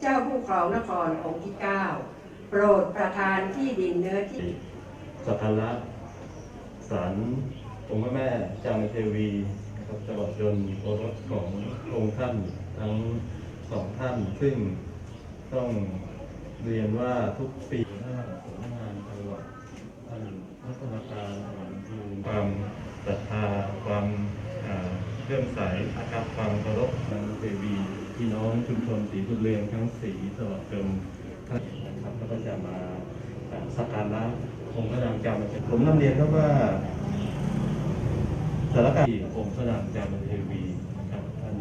เจ้าผู้ครองนครองค์ที่เก้าโปรดประทานที่ดินเนื้อที่สักการะศาลองค์พระแม่จามเทวีนะครับตลอดจนโอรสขององค์ท่านทั้งสองท่าน ซึ่งต้องเรียนว่าทุกปีถ้าสำนักงานจังหวัดท่านพัฒนาการมีความศรัทธาความเรื่องใสนะครับความเคารพทางเทวี ชุมชนสีบุญเรืองทั้งสีตลอดจนท่านนะครับแล้วก็จะมาสักการะองค์พระนางจามเทวีผมนำเรียนครับว่าสารการองค์พระนางจามเทวีนะครับท่าน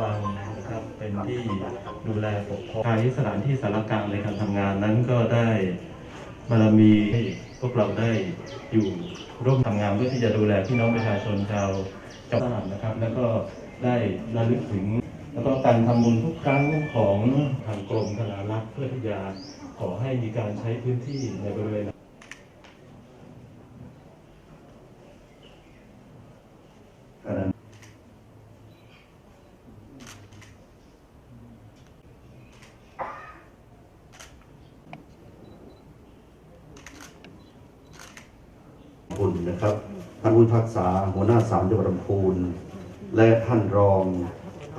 วางนะครับเป็นที่ดูแลปกครองใช้สถานที่สารกลางในการทำงานนั้นก็ได้บารมีให้พวกเราได้อยู่ร่วมทำงานเพื่อที่จะดูแลพี่น้องประชาชนชาวจังหวัดนะครับ แล้วก็ได้ระลึกถึง แล้วก็การทำบุญทุกครั้งของทางกรมธนารักษ์เพื่อที่จะขอให้มีการใช้พื้นที่ในบริเวณบุญนะครับท่านผู้พิพักษาหัวหน้าศาลจังหวัดลำพูนและท่านรอง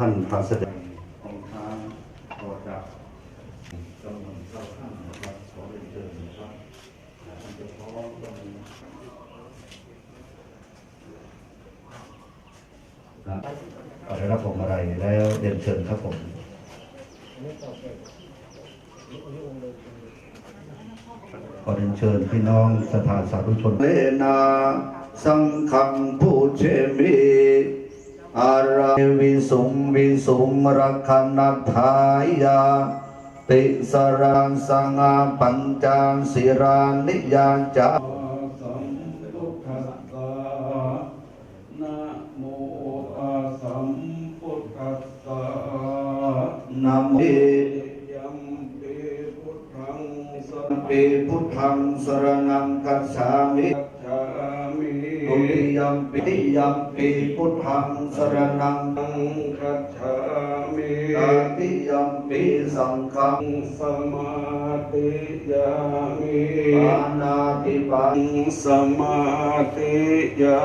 ท่านพระแสดงองค์ค้างต่อจากจำนวนเก้าท่านนะครับขอเรียนเชิญนะครับท่านเจ้าพ่อต้องนะก็ได้รับผมอะไรแล้วเรียนเชิญครับผมขอเรียนเชิญพี่น้องสถานสาธุชนเลนาสังขังผู้เชมิ อาราวิสุงวิสุงรักขณทายา ติสรังสังอาปัญจางสิรานิยาจาสัมพุทธัสสะนะโมตัสสัมพุทธัสสะนามิยัมปิพุทธังสรปีพุทธังสรนังกัจฉามิณจามิ ตุติยัมปิยัมปีพุทธังสรนังคัจฉามิติยัมปีสังฆังสมาธิยามิปานาติปาสมาธิยา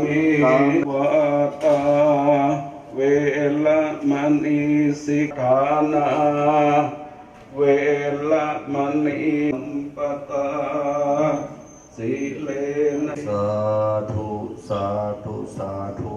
มิวะตาเวลมณีสิกขานาเวลมณีปตาสิเล สาธุ สาธุ สาธุ